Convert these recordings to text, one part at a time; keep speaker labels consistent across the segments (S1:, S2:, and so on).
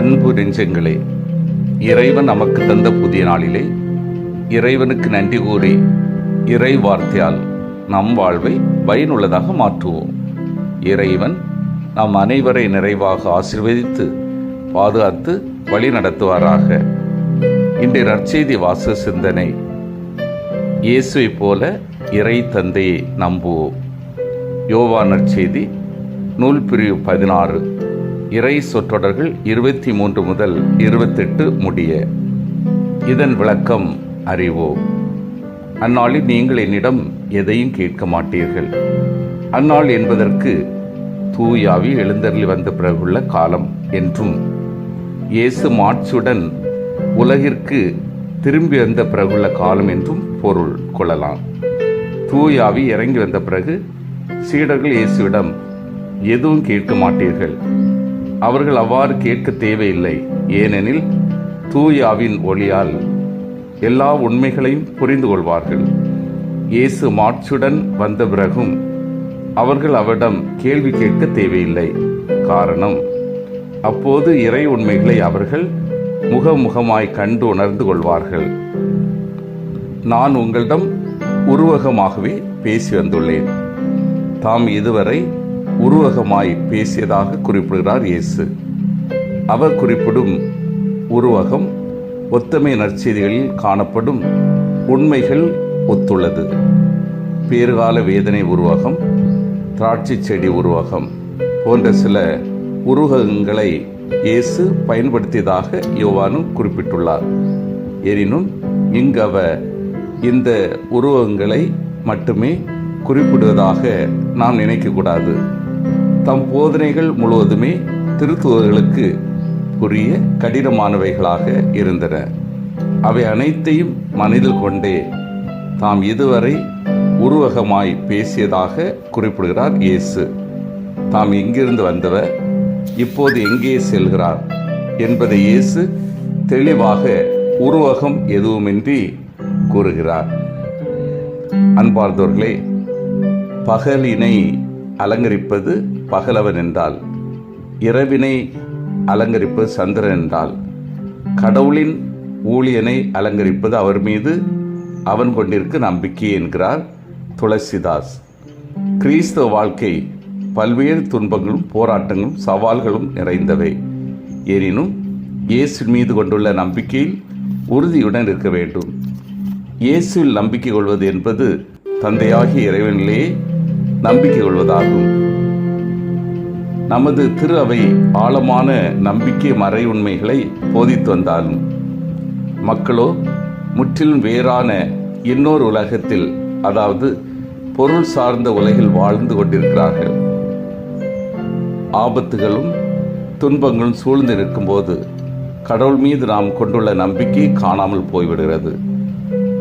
S1: அன்பு நெஞ்சங்களே இறைவன் நமக்கு தந்த புதிய நாளிலே இறைவனுக்கு நன்றி கூறி இறை வார்த்தையால் நம் வாழ்வை பயனுள்ளதாக மாற்றுவோம். இறைவன் நம் அனைவரை நிறைவாக ஆசிர்வதித்து பாதுகாத்து வழி நடத்துவாராக. இன்றைய நற்செய்தி வாச சிந்தனை இயேசுவைப் போல இறை தந்தையை நம்புவோம். யோவா நற்செய்தி நூல் பிரிவு பதினாறு. இறை சொற்றொடர்கள் இருபத்தி மூன்று முதல் இருபத்தெட்டு முடிய. இதன் விளக்கம் அறிவோம் அந்நாளில் நீங்கள் என்னிடம் எதையும் கேட்க மாட்டீர்கள். அந்நாள் என்பதற்கு தூயாவி எழுந்தருளி வந்த பிறகுள்ள காலம் என்றும் இயேசு மாட்சுடன் உலகிற்கு திரும்பி வந்த பிறகுள்ள காலம் என்றும் பொருள் கொள்ளலாம். தூயாவி இறங்கி வந்த பிறகு சீடர்கள் இயேசுவிடம் எதுவும் கேட்க மாட்டீர்கள். அவர்கள் அவ்வாறு கேட்க தேவையில்லை. ஏனெனில் தூயாவின் ஒளியால் எல்லா உண்மைகளையும் புரிந்து கொள்வார்கள். இயேசு மாட்சுடன் வந்த பிறகும் அவர்கள் அவரிடம் கேள்வி கேட்க தேவையில்லை. காரணம் அப்போது இறை உண்மைகளை அவர்கள் முகமுகமாய் கண்டு உணர்ந்து கொள்வார்கள். நான் உங்களிடம் உருவகமாகவே பேசி வந்துள்ளேன். தாம் இதுவரை உருவகமாய் பேசியதாக குறிப்பிடுகிறார் இயேசு. அவர் குறிப்பிடும் உருவகம் ஒத்தமை நற்செய்திகளில் காணப்படும் உண்மைகள் ஒத்துள்ளது. பேறுகால வேதனை உருவகம் திராட்சை செடி உருவகம் போன்ற சில உருவகங்களை இயேசு பயன்படுத்தியதாக யோவானும் குறிப்பிட்டுள்ளார். எனினும் இங்கு அவர் இந்த உருவகங்களை மட்டுமே குறிப்பிடுவதாக நாம் நினைக்கக்கூடாது. தம் போதனைகள் முழுவதுமே திருத்துவர்களுக்கு புரிய கடினமானவைகளாக இருந்தன. அவை அனைத்தையும் மனதில் கொண்டே தாம் இதுவரை உருவகமாய் பேசியதாக குறிப்பிடுகிறார் இயேசு. தாம் எங்கிருந்து வந்தவர்? இப்போது எங்கே செல்கிறார்? என்பதை இயேசு தெளிவாக உருவகம் எதுவுமின்றி கூறுகிறார். அன்பார்ந்தவர்களே பகலினை அலங்கரிப்பது பகலவன் என்றால் இரவினை அலங்கரிப்பது சந்திரன் என்றால் கடவுளின் ஊழியனை அலங்கரிப்பது அவர் மீது அவன் கொண்டிருக்க நம்பிக்கை என்கிறார் துளசிதாஸ். கிறிஸ்தவ வாழ்க்கை பல்வேறு துன்பங்களும் போராட்டங்களும் சவால்களும் நிறைந்தவை. எனினும் இயேசு மீது கொண்டுள்ள நம்பிக்கையில் உறுதியுடன் இருக்க வேண்டும். இயேசுவில் நம்பிக்கை கொள்வது என்பது தந்தையாகிய இறைவனிலேயே நம்பிக்கை கொள்வதாகும். நமது திரு அவை ஆழமான நம்பிக்கை மறை உண்மைகளை போதித்து வந்தாலும் மக்களோ முற்றிலும் வேறான இன்னொரு உலகத்தில் அதாவது பொருள் சார்ந்த உலகில் வாழ்ந்து கொண்டிருக்கிறார்கள். ஆபத்துகளும் துன்பங்களும் சூழ்ந்து நிற்கும்போது கடவுள் மீது நாம் கொண்டுள்ள நம்பிக்கை காணாமல் போய்விடுகிறது.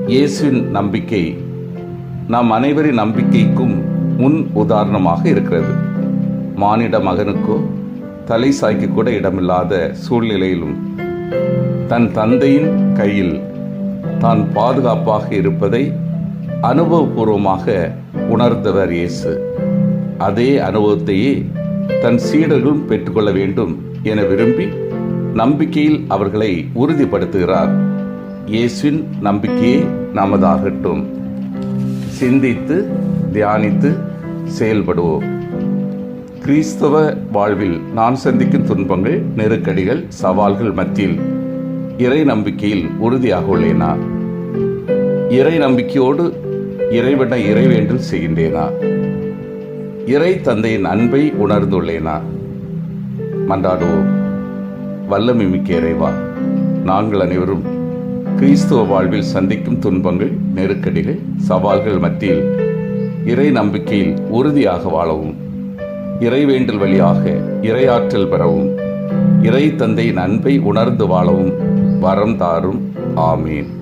S1: இயேசுவின் நம்பிக்கை நாம் அனைவரின் நம்பிக்கைக்கும் முன் உதாரணமாக இருக்கிறது. மானிட மகனுக்கோ தலை சாய்க்க கூட இடமில்லாத சூழ்நிலையிலும் தன் தந்தையின் கையில் தான் பாதுகாப்பாக இருப்பதை அனுபவபூர்வமாக உணர்ந்தவர் இயேசு. அதே அனுபவத்தையே தன் சீடர்களும் பெற்றுக்கொள்ள வேண்டும் என விரும்பி நம்பிக்கையில் அவர்களை உறுதிப்படுத்துகிறார். இயேசுவின் நம்பிக்கையே நமதாகட்டும். சிந்தித்து தியானித்து செயல்படுவோம். கிறிஸ்தவ வாழ்வில் நான் சந்திக்கும் துன்பங்கள் நெருக்கடிகள் சவால்கள் மத்தியில் இறை நம்பிக்கையில் உறுதியாக உள்ளேனா? இறை நம்பிக்கையோடு இறைவனை இறைவேண்டும் செய்கின்றேனா? இறை தந்தையின் அன்பை உணர்ந்துள்ளேனா? மன்றாடுவோம் வல்லமை மிக்க இறைவா நாங்கள் அனைவரும் கிறிஸ்துவ வாழ்வில் சந்திக்கும் துன்பங்கள் நெருக்கடிகள் சவால்கள் மத்தியில் இறை நம்பிக்கையில் உறுதியாக வாழவும். இறைவேண்டல் வழியாக இறையாற்றல் பெறவும் இறை தந்தையின் அன்பை உணர்ந்து வாழவும் வரம் தாரும். ஆமீன்.